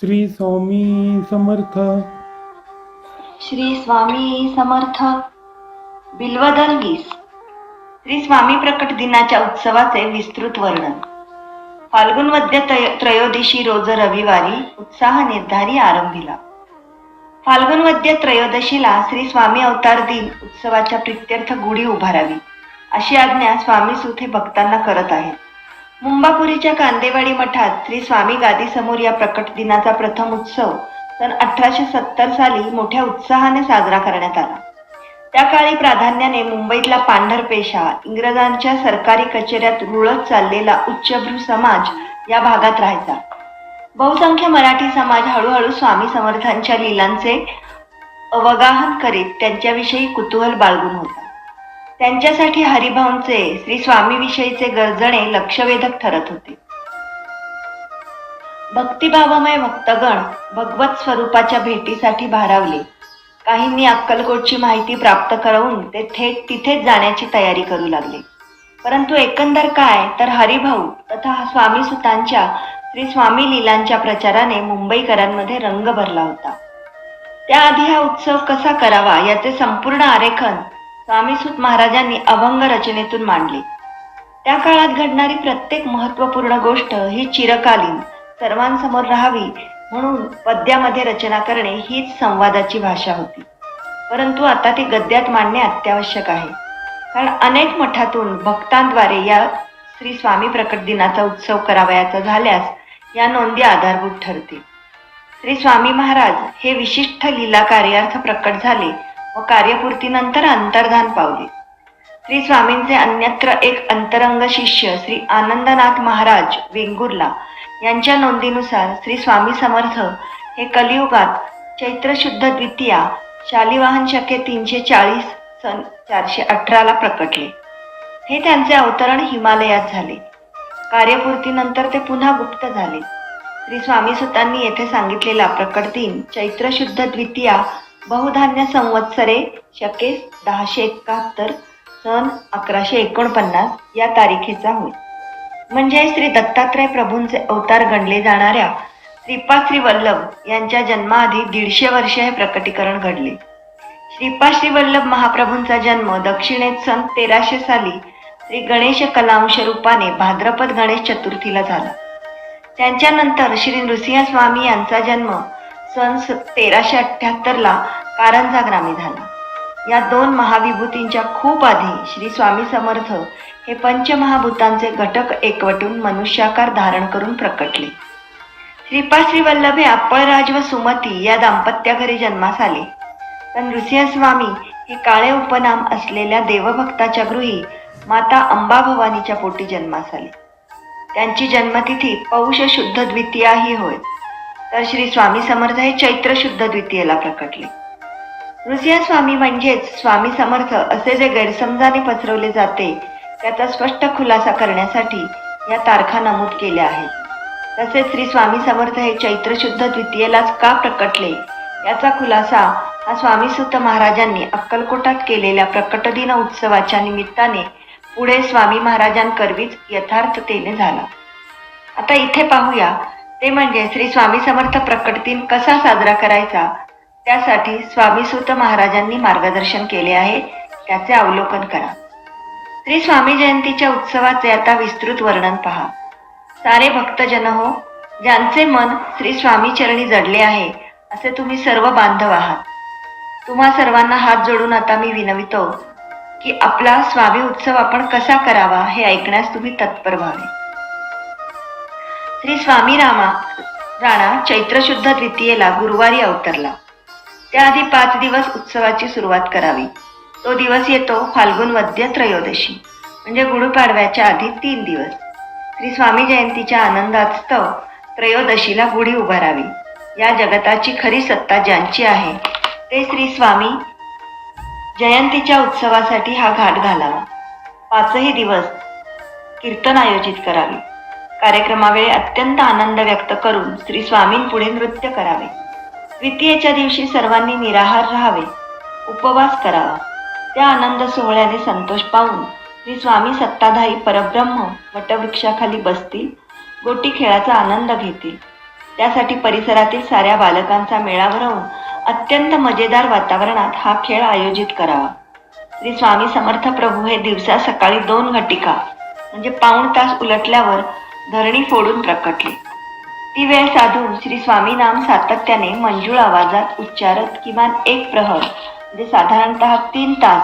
श्री स्वामी समर्थ. श्री स्वामी समर्थ. बिल्वदल गीस श्री स्वामी प्रकट दिनाच्या उत्सवाचे विस्तृत वर्णन. फाल्गुन वद्य त्रयोदशी रोज रविवारी उत्साह निर्धारी आरंभिला. फाल्गुन वद्य त्रयोदशीला श्री स्वामी अवतार दिन उत्सवाच्या प्रित्यर्थ गुढी उभारावी अशी आज्ञा स्वामी सुथे भक्तांना करत आहेत. मुंबापुरीच्या कांदेवाडी मठात श्री स्वामी गादीसमोर या प्रकट दिनाचा प्रथम उत्सव सन अठराशे सत्तर साली मोठ्या उत्साहाने साजरा करण्यात आला. त्या काळी प्राधान्याने मुंबईतला पांढर पेशा इंग्रजांच्या सरकारी कचेऱ्यात रुळत चाललेला उच्चभ्रू समाज या भागात राहायचा. बहुसंख्य मराठी समाज हळूहळू स्वामी समर्थांच्या लीलांचे अवगाहन करीत त्यांच्याविषयी कुतूहल बाळगून होता. त्यांच्यासाठी हरिभाऊंचे श्री स्वामीविषयीचे गर्जणे लक्षवेधक ठरत होते. भक्तिभावमय भक्तगण भगवत स्वरूपाच्या भेटीसाठी भारावले. काहींनी अक्कलकोटची माहिती प्राप्त करवून ते थेट तिथेच जाण्याची तयारी करू लागले. परंतु एकंदर काय तर हरिभाऊ तथा स्वामी सुतांच्या श्री स्वामी लीलांच्या प्रचाराने मुंबईकरांमध्ये रंग भरला होता. त्याआधी हा उत्सव कसा करावा याचे संपूर्ण आरेखन स्वामीसुत महाराजांनी अभंग रचनेतून मांडले. त्या काळात घडणारी प्रत्येक महत्त्वपूर्ण गोष्ट ही चिरकालीन सर्वांसमोर राहावी म्हणून पद्यामध्ये रचना करणे हीच संवादाची भाषा होती. परंतु आता ती गद्यात मांडणे अत्यावश्यक आहे. कारण अनेक मठातून भक्तांद्वारे या श्री स्वामी प्रकट दिनाचा उत्सव करावयाचा झाल्यास या नोंदी आधारभूत ठरतील. श्री स्वामी महाराज हे विशिष्ट लीला कार्यार्थ प्रकट झाले व कार्यपूर्तीनंतर अंतर्धान पावले. श्री स्वामींचे अन्यत्र एक अंतरंग शिष्य श्री आनंदनाथ महाराज वेंगुर्ला यांच्या नोंदीनुसार श्री स्वामी समर्थ हे कलियुगात चैत्र शुद्ध द्वितीया शालिवाहन शके तीनशे चाळीस सन चारशे अठराला प्रकटले. हे त्यांचे अवतरण हिमालयात झाले. कार्यपूर्तीनंतर ते पुन्हा गुप्त झाले. श्री स्वामी सुतांनी येथे सांगितलेला प्रकट दिन चैत्र शुद्ध द्वितीया बहुधान्य संवत्सरे शके दहाशे एकाहत्तर सन अकराशे एकोणपन्नास या तारखेचा होय. म्हणजे श्री दत्तात्रय प्रभूंचे अवतार गणले जाणाऱ्या श्रीपाद श्री वल्लभ यांच्या जन्माआधी दीडशे वर्ष हे प्रकटीकरण घडले. श्रीपाद श्री वल्लभ महाप्रभूंचा जन्म दक्षिणेत सन तेराशे साली श्री गणेश कलांश रूपाने भाद्रपद गणेश चतुर्थीला झाला. त्यांच्यानंतर श्री नृसिंह स्वामी यांचा जन्म सन तेराशे अठ्ठ्याहत्तरला कारंजा ग्रामी झाला. या दोन महाविभूतींच्या खूप आधी श्री स्वामी समर्थ हे पंचमहाभूतांचे घटक एकवटून मनुष्याकार धारण करून प्रकटले. श्रीपाश्री वल्लभ हे अप्पळराज व सुमती या दाम्पत्याघरी जन्मास आले. पण नृसिंहस्वामी हे काळे उपनाम असलेल्या देवभक्ताच्या गृही माता अंबा भवानीच्या पोटी जन्मास आले. त्यांची जन्मतिथी पौष शुद्ध द्वितीया ही होय. तर श्री स्वामी समर्थ हे चैत्र शुद्ध द्वितीयेला प्रकटले. नृसिंह स्वामी म्हणजेच स्वामी समर्थ असे जे गैरसमजाने पसरवले जाते त्याचा स्पष्ट खुलासा करण्यासाठी या तारखा नमूद केल्या आहेत. तसेच श्री स्वामी समर्थ हे चैत्र शुद्ध द्वितीयेलाच का प्रकटले याचा खुलासा हा स्वामी सुत महाराजांनी अक्कलकोटात केलेल्या प्रकटदिन उत्सवाच्या निमित्ताने पुढे स्वामी महाराजांकरवीच यथार्थतेने झाला. आता इथे पाहूया ते म्हणजे श्री स्वामी समर्थ प्रकट दिन कसा साजरा करायचा? त्यासाठी स्वामी सुत महाराजांनी मार्गदर्शन केले आहे त्याचे अवलोकन करा. श्री स्वामी जयंतीच्या उत्सवाचे आता विस्तृत वर्णन पहा. सारे भक्तजन हो ज्यांचे मन श्री स्वामी चरणी जडले आहे असे तुम्ही सर्व बांधव आहात. तुम्हा सर्वांना हात जोडून आता मी विनवितो की आपला स्वामी उत्सव आपण कसा करावा हे ऐकण्यास तुम्ही तत्पर व्हावे. श्री स्वामी रामा राणा चैत्रशुद्ध द्वितीयेला गुरुवारी अवतरला. त्याआधी पाच दिवस उत्सवाची सुरुवात करावी. तो दिवस येतो फाल्गुन वद्य त्रयोदशी म्हणजे गुढीपाडव्याच्या आधी तीन दिवस. श्री स्वामी जयंतीच्या आनंदास्तव त्रयोदशीला गुढी उभारावी. या जगताची खरी सत्ता ज्यांची आहे ते श्री स्वामी जयंतीच्या उत्सवासाठी हा घाट घालावा. पाचही दिवस कीर्तन आयोजित करावी. कार्यक्रमावेळी अत्यंत आनंद व्यक्त करून श्री स्वामींपुढे नृत्य करावे. द्वितीयेच्या दिवशी सर्वांनी निराहार राहावे उपवास करावा. त्या आनंद सोहळ्याने संतोष पाहून श्री स्वामी सत्ताधारी परब्रह्म वटवृक्षाखाली बसतील गोटी खेळाचा आनंद घेतील. त्यासाठी परिसरातील साऱ्या बालकांचा मेळा भरवून अत्यंत मजेदार वातावरणात हा खेळ आयोजित करावा. श्री स्वामी समर्थ प्रभू हे दिवसा सकाळी दोन घटिका म्हणजे पाऊण तास उलटल्यावर धरणी फोडून प्रकटले. ती वेळ साधून श्री स्वामी नाम सातत्याने मंजूळ आवाजात उच्चारत किमान एक प्रहर म्हणजे साधारणतः तीन तास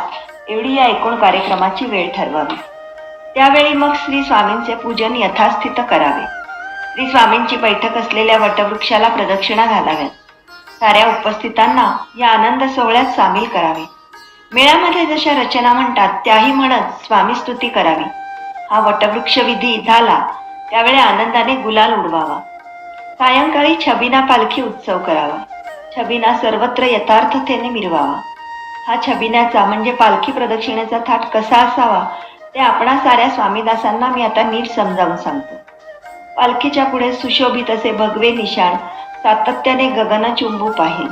एवढी या एकूण कार्यक्रमाची वेळ ठरवावी. त्यावेळी मग श्री स्वामींचे पूजन यथास्थित करावे. श्री स्वामींची बैठक असलेल्या वटवृक्षाला प्रदक्षिणा घालाव्यात. साऱ्या उपस्थितांना या आनंद सोहळ्यात सामील करावे. मेळ्यामध्ये जशा रचना म्हणतात त्याही म्हणत स्वामी स्तुती करावी. हा वटवृक्ष विधी झाला त्यावेळी आनंदाने गुलाल उडवावा. सायंकाळी छबिना पालखी उत्सव करावा. छबिना सर्वत्र यथार्थतेने मिरवावा. हा छबिन्याचा म्हणजे पालखी प्रदक्षिणेचा थाट कसा असावा ते आपणा साऱ्या स्वामीदासांना मी आता नीट समजावून सांगतो. पालखीच्या पुढे सुशोभित असे भगवे निशाण सातत्याने गगन चुंबू पाहिल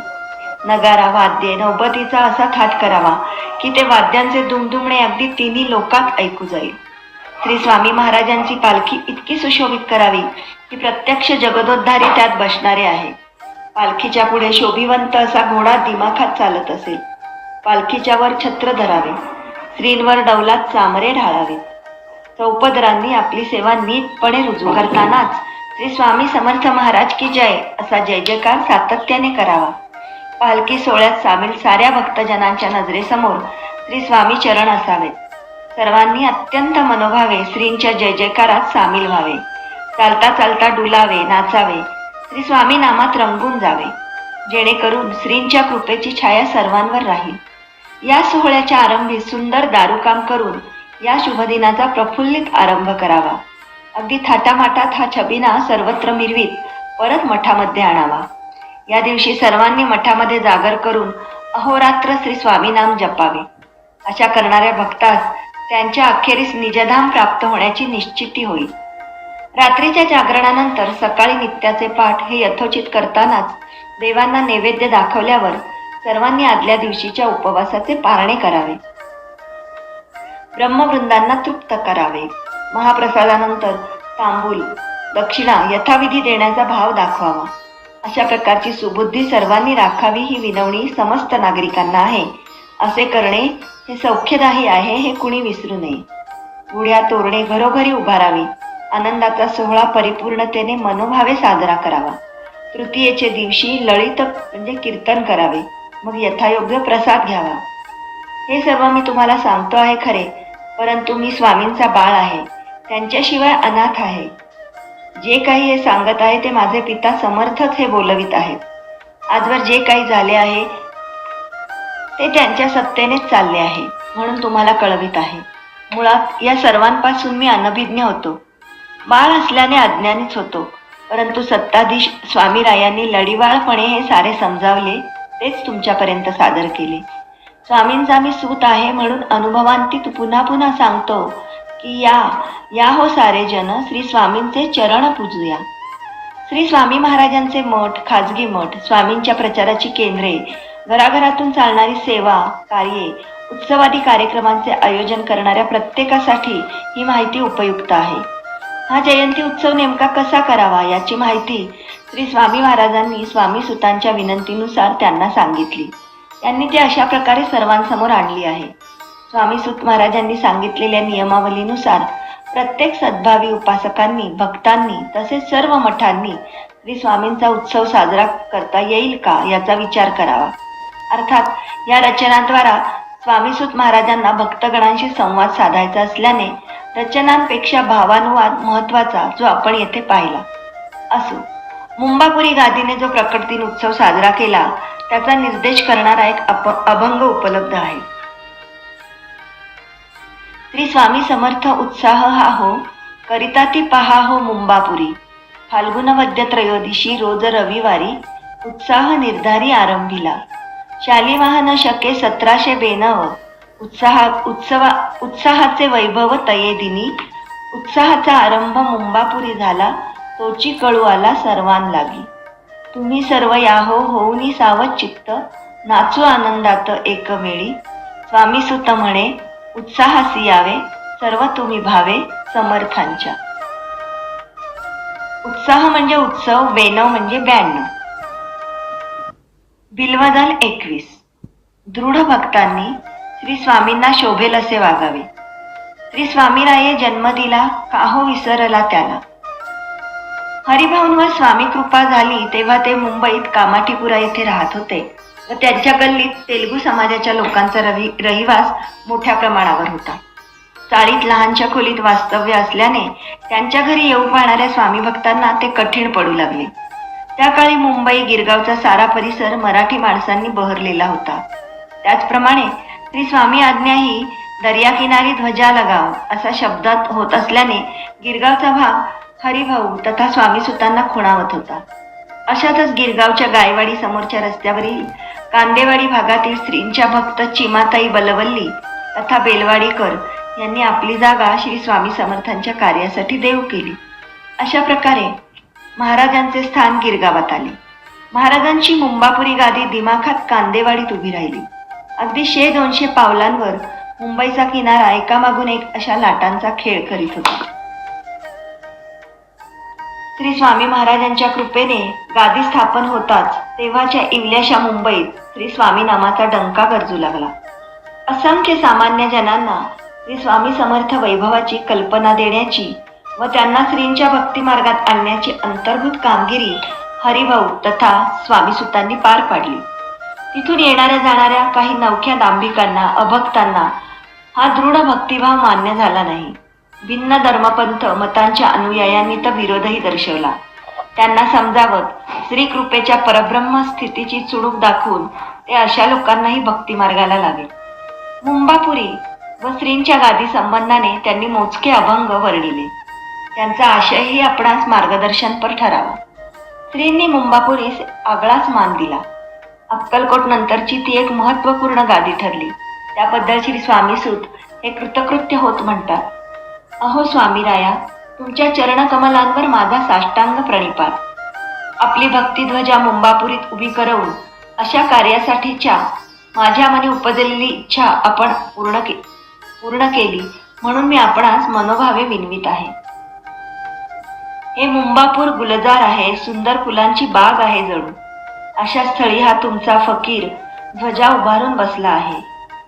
नगारा वाद्ये नौबतीचा असा थाट करावा की ते वाद्यांचे दुमदुमणे अगदी तिन्ही लोकात ऐकू जाईल. श्री स्वामी महाराजांची पालखी इतकी सुशोभित करावी की प्रत्यक्ष जगदोद्धारी त्यात बसणारे आहे. पालखीच्या पुढे शोभिवंत असा घोडा दिमाखात चालत असेल पालखीच्या वर छत्र धरावे. स्त्रींवर डौलात चामरे ढाळावे. चौपदरांनी आपली सेवा नीटपणे रुजू करतानाच श्री स्वामी समर्थ महाराज की जय असा जय जयकार सातत्याने करावा. पालखी सोहळ्यात सामील साऱ्या भक्तजनांच्या नजरेसमोर श्री स्वामी चरण असावेत. सर्वांनी अत्यंत मनोभावे श्रींच्या जय जयकारात सामील व्हावे. चालता चालता डुलावे नाचावे. श्री स्वामी नामात रंगून जावे. जेणेकरून श्रींच्या कृपेची छाया सर्वांवर राहील. या सोहळ्याच्या आरंभी सुंदर दारुकाम करून या शुभदिनाचा प्रफुल्लित आरंभ करावा. अगदी थाटामाटात हा छबिना सर्वत्र मिरवीत परत मठामध्ये आणावा. या दिवशी सर्वांनी मठामध्ये जागर करून अहोरात्र श्री स्वामी नाम जपावे. अशा करणाऱ्या भक्तास त्यांच्या अखेरीस निजधाम प्राप्त होण्याची निश्चिती होईल. रात्रीच्या जागरणानंतर सकाळी नित्याचे पाठ हे यथोचित करतानाच देवांना नैवेद्य दाखवल्यावर सर्वांनी आदल्या दिवशीच्या उपवासाचे पारणे करावे. ब्रह्मवृंदांना तृप्त करावे. महाप्रसादानंतर तांबूल दक्षिणा यथाविधी देण्याचा भाव दाखवावा. अशा प्रकारची सुबुद्धी सर्वांनी राखावी ही विनवणी समस्त नागरिकांना आहे. असे करणे हे सौख्यदायी आहे हे कुणी विसरू नये. गुढ्या तोरणे घरोघरी उभारावी. आनंदाचा सोहळा परिपूर्णतेने मनोभावे साजरा करावा. तृतीयेचे दिवशी ललित म्हणजे कीर्तन करावे. मग यथायोग्य प्रसाद घ्यावा. हे सर्व मी तुम्हाला सांगतो आहे खरे परंतु मी स्वामींचा बाळ आहे. त्यांच्याशिवाय अनाथ आहे. जे काही हे सांगत आहे ते माझे पिता समर्थच हे बोलवित आहेत. आजवर जे काही झाले आहे ते त्यांच्या सत्तेनेच चालले आहे म्हणून तुम्हाला कळवित आहे. मुळात या सर्वांपासून मी अनभिज्ञ होतो. बाळ असल्याने अज्ञानीच होतो परंतु सत्ताधीश स्वामीरायांनी लढीवाळपणे हे सारे समजावले तेच तुमच्यापर्यंत सादर केले. स्वामींचा मी सूत आहे म्हणून अनुभवांतीत पुन्हा पुन्हा सांगतो की या या हो सारे जन श्री स्वामींचे चरण पूजूया. श्री स्वामी महाराजांचे मठ खाजगी मठ स्वामींच्या प्रचाराची केंद्रे घराघरातून चालणारी सेवा कार्ये उत्सवादी कार्यक्रमांचे आयोजन करणाऱ्या प्रत्येकासाठी ही माहिती उपयुक्त आहे. हा जयंती उत्सव नेमका कसा करावा याची माहिती श्री स्वामी महाराजांनी स्वामी सुतांच्या विनंतीनुसार त्यांना सांगितली. त्यांनी ती अशा प्रकारे सर्वांसमोर आणली आहे. स्वामी सुत महाराजांनी सांगितलेल्या नियमावलीनुसार प्रत्येक सद्भावी उपासकांनी भक्तांनी तसेच सर्व मठांनी श्री स्वामींचा उत्सव साजरा करता येईल का याचा विचार करावा. अर्थात या रचनाद्वारा स्वामीसुत महाराजांना भक्तगणांशी संवाद साधायचा असल्याने रचनांपेक्षा भावानुवाद महत्त्वाचा जो आपण येथे पाहिला. असो मुंबापुरी गादीने जो प्रकट दिन उत्सव साजरा केला त्याचा निर्देश करणारा एक अभंग उपलब्ध आहे. श्री स्वामी समर्थ उत्साह हा हो करिता ती पहा हो मुंबापुरी. फाल्गुन वद्य त्रयोदशी रोज रविवारी उत्साह निर्धारी आरंभिला. शालिवाहन शके सतराशे बेनव. उत्साहा उत्सवा उत्साहाचे वैभव तये दिनी. उत्साहाचा आरंभ मुंबापुरी झाला तोची कळू आला सर्वां लागी. तुम्ही सर्व याहो होऊनी सावध चित्त. नाचू आनंदात एकमेळी स्वामी सुत म्हणे उत्साहासी यावे सर्व तुम्ही भावे समर्थांच्या. उत्साह म्हणजे उत्सव बेनव म्हणजे ब्याण्णव. बिल्वदल एकवीस. दृढ भक्तांनी श्री स्वामींना शोभेल असे वागावे. श्री स्वामीराये जन्म दिला काहो विसरला त्याला. हरिभाऊंवर स्वामी कृपा झाली तेव्हा ते मुंबईत कामाठीपुरा येथे राहत होते. व त्यांच्या गल्लीत तेलुगू समाजाच्या लोकांचा रवी रहिवास मोठ्या प्रमाणावर होता. चाळीत लहानच्या खोलीत वास्तव्य असल्याने त्यांच्या घरी येऊ पाहणाऱ्या स्वामी भक्तांना ते कठीण पडू लागले. त्या काळी मुंबई गिरगावचा सारा परिसर मराठी माणसांनी बहरलेला होता. त्याचप्रमाणे श्री स्वामी आज्ञा ही दर्याकिनारी ध्वजा लगाव असा शब्दात होत असल्याने गिरगावचा भाग हरिभाऊ तथा स्वामी सुतांना खुणावत होता. अशातच गिरगावच्या गायवाडी समोरच्या रस्त्यावरील कांदेवाडी भागातील स्त्रींच्या भक्त चिमाताई बलवल्ली तथा बेलवाडीकर यांनी आपली जागा श्री स्वामी समर्थांच्या कार्यासाठी देऊ केली. अशा प्रकारे महाराजांचे स्थान गिरगावात आले. महाराजांची मुंबापुरी गादी दिमाखात कांदेवाडीत उभी राहिली. अगदी शे दोनशे पावलांवर मुंबईचा किनारा एकामागून एक अशा लाटांचा खेळ करीत होता. श्री स्वामी महाराजांच्या कृपेने गादी स्थापन होताच तेव्हाच्या इवल्याशा मुंबईत श्री स्वामी नामाचा डंका गरजू लागला. असंख्य सामान्य जनांना श्री स्वामी समर्थ वैभवाची कल्पना देण्याची व त्यांना श्रींच्या भक्ती मार्गात आणण्याची अंतर्भूत कामगिरी हरिभाऊ तथा स्वामी सुतांनी पार पाडली. तिथून येणाऱ्या जाणाऱ्या काही नवख्या दांभिकांना अभक्तांना हा दृढ भक्तिभाव मान्य झाला नाही. भिन्न धर्मपंथ मतांच्या अनुयायांनी तर विरोधही दर्शवला. त्यांना समजावत श्री कृपेच्या परब्रह्म स्थितीची चुणूक दाखवून ते अशा लोकांनाही भक्ती मार्गाला लागेल मुंबापुरी व श्रींच्या गादी संबंधाने त्यांनी मोजके अभंग वर्णिले. त्यांचा आशयही आपणास मार्गदर्शनपर ठरावा. स्त्रींनी मुंबापुरीस आगळाच मान दिला. अक्कलकोट नंतरची ती एक महत्त्वपूर्ण गादी ठरली. त्याबद्दल श्री स्वामीसूत हे कृतकृत्य होत म्हणतात. अहो स्वामीराया तुमच्या चरणकमलांवर माझा साष्टांग प्रणिपात. आपली भक्तिध्वजा मुंबापुरीत उभी करवून अशा कार्यासाठीच्या माझ्या मनी उपजलेली इच्छा आपण पूर्ण के पूर्ण केली म्हणून मी आपणास मनोभावे विनवित आहे. हे मुंबापूर गुलजार आहे सुंदर फुलांची बाग आहे जणू. अशा स्थळी हा तुमचा फकीर ध्वजा उभारून बसला आहे.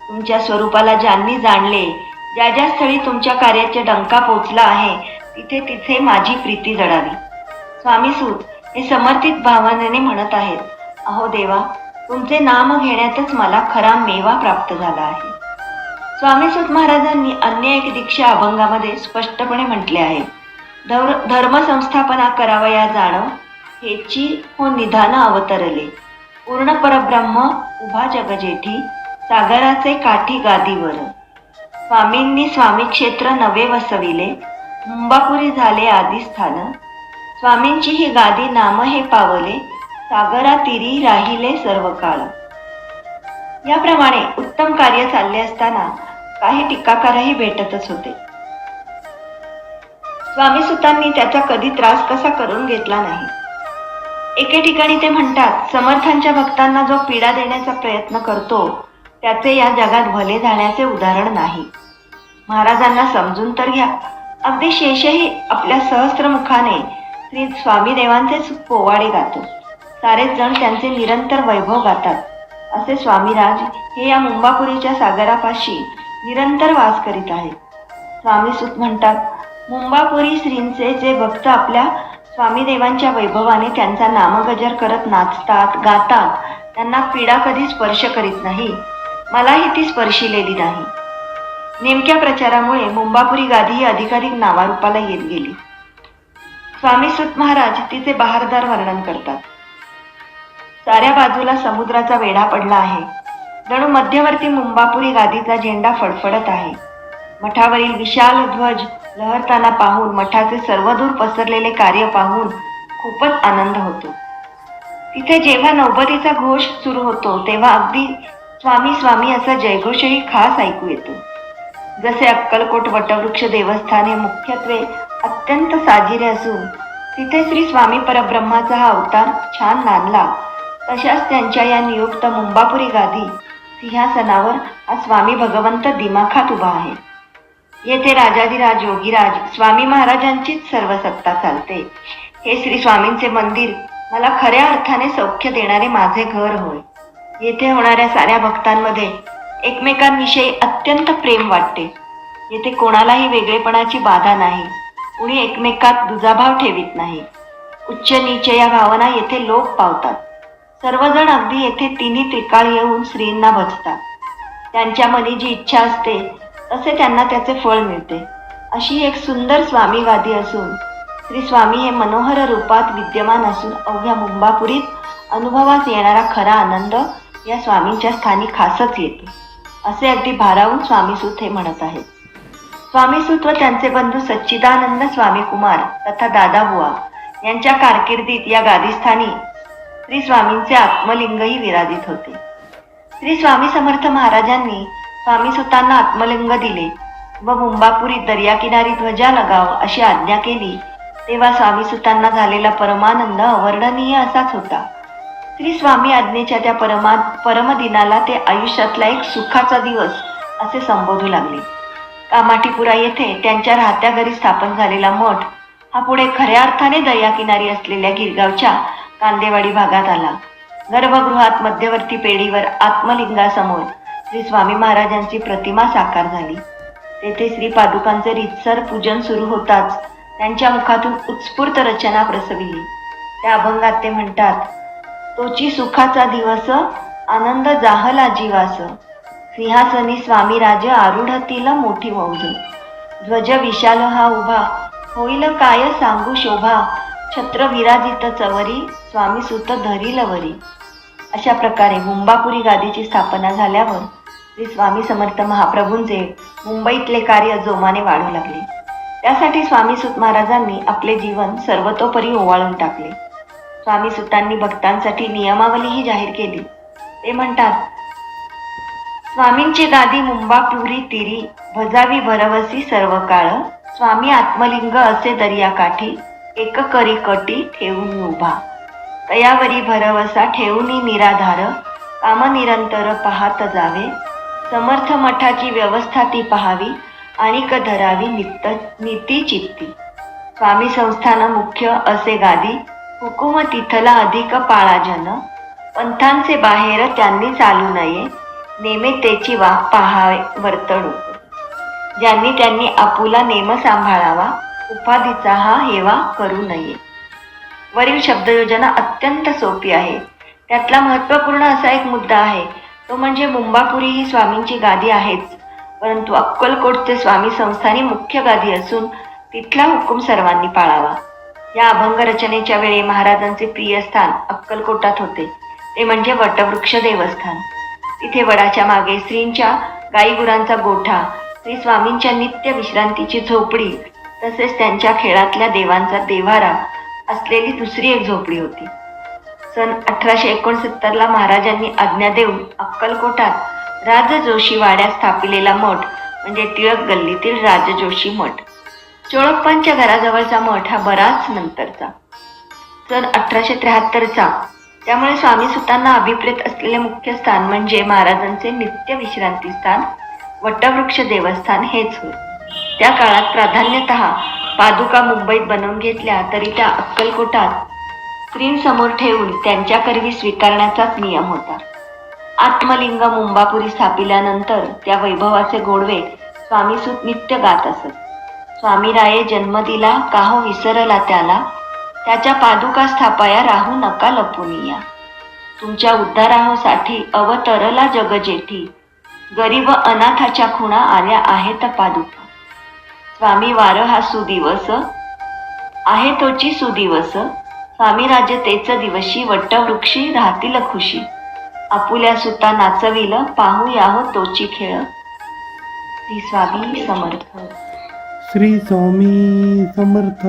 तुमच्या स्वरूपाला ज्यांनी जाणले ज्या ज्या स्थळी तुमच्या कार्याचे डंका पोचला आहे तिथे तिथे माझी प्रीती जडावी. स्वामी सूत हे समर्पित भावनेने म्हणत आहेत अहो देवा तुमचे नाम घेण्यातच मला खरा मेवा प्राप्त झाला आहे. स्वामी सूत महाराजांनी अन्य एक दीक्षा अभंगामध्ये स्पष्टपणे म्हटले आहे. धर धर्मसंस्थापना करावया जाणं हेची हो निधान अवतरले. पूर्ण परब्रह्म उभा जगजेठी सागराचे काठी गादीवर. स्वामींनी स्वामी क्षेत्र नवे वसविले मुंबापुरी झाले आदिस्थान स्वामींची ही गादी नाम हे पावले सागरा तिरी राहिले सर्व काळ याप्रमाणे उत्तम कार्य चालले असताना काही टीकाकारही भेटतच होते. स्वामी सुतांनी त्याचा कधी त्रास कसा करून घेतला नाही. एके ठिकाणी ते म्हणतात समर्थांच्या भक्तांना जो पीडा देण्याचा प्रयत्न करतो त्याचे या जगात भले जाण्याचे उदाहरण नाही. महाराजांना समजून तर घ्या. अगदी शेषही आपल्या सहस्त्रमुखाने श्री स्वामी देवांचेच पोवाडे गातो. सारेच जण त्यांचे निरंतर वैभव गातात. असे स्वामीराज हे या मुंबापुरीच्या सागरापाशी निरंतर वास करीत आहेत. स्वामी सुत म्हणतात मुंबापुरी श्रींचे जे भक्त आपल्या स्वामीदेवांच्या वैभवाने त्यांचा नामगजर करत नाचतात गातात त्यांना पीडा कधी स्पर्श करीत नाही. मलाही ती स्पर्शिलेली नाही. नेमक्या प्रचारामुळे मुंबापुरी गादी ही अधिकाधिक नावारूपाला येत गेली. स्वामी सुत महाराज तिचे बहारदार वर्णन करतात. साऱ्या बाजूला समुद्राचा वेढा पडला आहे. जणू मध्यवर्ती मुंबापुरी गादीचा झेंडा फडफडत आहे. मठावरील विशाल ध्वज लहरताना पाहून मठाचे सर्वदूर पसरलेले कार्य पाहून खूपच आनंद होतो. तिथे जेव्हा नौबतीचा घोष सुरू होतो तेव्हा अगदी स्वामी स्वामी असा जयघोषही खास ऐकू येतो. जसे अक्कलकोट वटवृक्ष देवस्थान हे मुख्यत्वे अत्यंत साजिरे असून तिथे श्री स्वामी परब्रह्माचा हा अवतार छान नांदला. तशाच त्यांच्या या नियुक्त मुंबापुरी गादी सिंहासनावर हा स्वामी भगवंत दिमाखात उभा आहे. येथे राजाधिराज योगीराज स्वामी महाराजांचीच सर्व सत्ता चालते. हे श्री स्वामींचे मंदिर मला खऱ्या अर्थाने सौख्य देणारे माझे घर होय. येथे होणाऱ्या साऱ्या भक्तांमध्ये एकमेकांविषयी अत्यंत प्रेम वाटते. येथे कोणालाही वेगळेपणाची बाधा नाही. कुणी एकमेकात दुजाभाव ठेवीत नाही. उच्च नीच या भावना येथे लोक पावतात. सर्वजण अगदी येथे तिन्ही त्रिकाळ येऊन श्रींना भजतात. त्यांच्या मनी जी इच्छा असते तसे त्यांना त्याचे फळ मिळते. अशी एक सुंदर स्वामीवादी असून श्री स्वामी हे मनोहर रूपात विद्यमान असून अवघ्या मुंबापुरीत अनुभवास येणारा खरा आनंद या स्वामींच्या स्थानी खासच येतो असे अगदी भारावून स्वामीसूत हे म्हणत आहेत. स्वामीसूत व त्यांचे बंधू सच्चिदानंद स्वामी कुमार तथा दादाबुवा यांच्या कारकिर्दीत या गादीस्थानी श्री स्वामींचे आत्मलिंगही विराजित होते. श्री स्वामी समर्थ महाराजांनी स्वामीसुतांना आत्मलिंग दिले व मुंबापुरी दर्याकिनारी ध्वजा लगाव अशी आज्ञा केली. तेव्हा स्वामीसुतांना झालेला परमानंद अवर्णनीय असाच होता. श्री स्वामी आज्ञेच्या त्या परमा परमदिनाला ते आयुष्यातला एक सुखाचा दिवस असे संबोधू लागले. कामाठीपुरा येथे त्यांच्या राहत्या घरी स्थापन झालेला मठ हा पुढे खऱ्या अर्थाने दर्याकिनारी असलेल्या गिरगावच्या कांदेवाडी भागात आला. गर्भगृहात मध्यवर्ती पेढीवर आत्मलिंगासमोर श्री स्वामी महाराजांची प्रतिमा साकार झाली. तेथे श्री पादुकांचे रितसर पूजन सुरू होताच त्यांच्या मुखातून उत्स्फूर्त रचना प्रसविली. त्या अभंगात ते म्हणतात तोची सुखाचा दिवस आनंद जाहला जीवास. सिंहासनी स्वामी राज आरुढतील मोठी मौज ध्वज विशाल हा उभा होईल काय सांगू शोभा. छत्र विराजित चवरी स्वामी सुत धरील वरी. अशा प्रकारे मुंबापुरी गादीची स्थापना झाल्यावर श्री स्वामी समर्थ महाप्रभूंचे मुंबईतले कार्य जोमाने वाढू लागले. त्यासाठी स्वामी सुत महाराजांनी आपले जीवन सर्वतोपरी ओवाळून टाकले. स्वामी सुतांनी भक्तांसाठी नियमावलीही जाहीर केली. ते म्हणतात स्वामींची गादी मुंबा पुरी तिरी भजावी भरवसी सर्व काळ स्वामी आत्मलिंग असे दर्याकाठी एक करी कटी ठेवून उभा. तयावरी भरवसा ठेवूनी निराधार काम निरंतर पाहत जावे समर्थ मठाची व्यवस्था ती पहावी आणि क धरावी नित्त नीती चित्ती. स्वामी संस्थान मुख्य असे गादी हुकुम तिथला अधिक पाळा जन पंथांचे बाहेर त्यांनी चालू नये नेमे त्याची वा पहावे वर्तणूक. ज्यांनी त्यांनी आपुला नेम सांभाळावा उपाधीचा हा हेवा करू नये. वरील शब्दयोजना अत्यंत सोपी आहे. त्यातला महत्त्वपूर्ण असा एक मुद्दा आहे तो म्हणजे मुंबापुरी ही स्वामींची गादी आहेच. परंतु अक्कलकोटचे स्वामी संस्थानी मुख्य गादी असून तिथला हुकूम सर्वांनी पाळावा. या अभंग रचनेच्या वेळी महाराजांचे प्रिय स्थान अक्कलकोटात होते. ते म्हणजे वटवृक्ष देवस्थान. तिथे वडाच्या मागे श्रींच्या गाईगुरांचा गोठा श्री स्वामींच्या नित्य विश्रांतीची झोपडी तसेच त्यांच्या खेळातल्या देवांचा देवारा असलेली दुसरी एक झोपडी होती. सन अठराशे एकोणसत्तरला महाराजांनी आज्ञा देऊन अक्कलकोटात राजजोशी वाड्यात स्थापिलेला मठ म्हणजे टिळक गल्लीतील राजजोशी मठ. चोळप्पांच्या घराजवळचा मठ हा बराच नंतरचा. सन अठराशे त्र्याहत्तरचा. त्यामुळे स्वामी सुतांना अभिप्रेत असलेले मुख्य स्थान म्हणजे महाराजांचे नित्य विश्रांती स्थान वटवृक्ष देवस्थान हेच होय. त्या काळात प्राधान्यत पादुका मुंबईत बनवून घेतल्या तरी त्या अक्कलकोटात स्त्रींसमोर ठेवून त्यांच्याकरवी स्वीकारण्याचाच नियम होता. आत्मलिंग मुंबापुरी स्थापिल्यानंतर त्या वैभवाचे गोडवे स्वामीसूत नित्य गात असत. स्वामी राये जन्म दिला काहो विसरला त्याला त्याच्या पादुका स्थापाया राहू नका लपुनिया. तुमच्या उद्धाराहोसाठी अवतरला जगजेठी गरीब अनाथाच्या खुणा आल्या आहेत पादुका. स्वामी वार हा सुदिवस आहे तोची सुदिवस स्वामी राजतेच दिवशी वटवृक्षी राहतील खुशी. आपुल्या सुता नाचविल पाहू याहो तोची खेळ. श्री स्वामी समर्थ. श्री स्वामी समर्थ.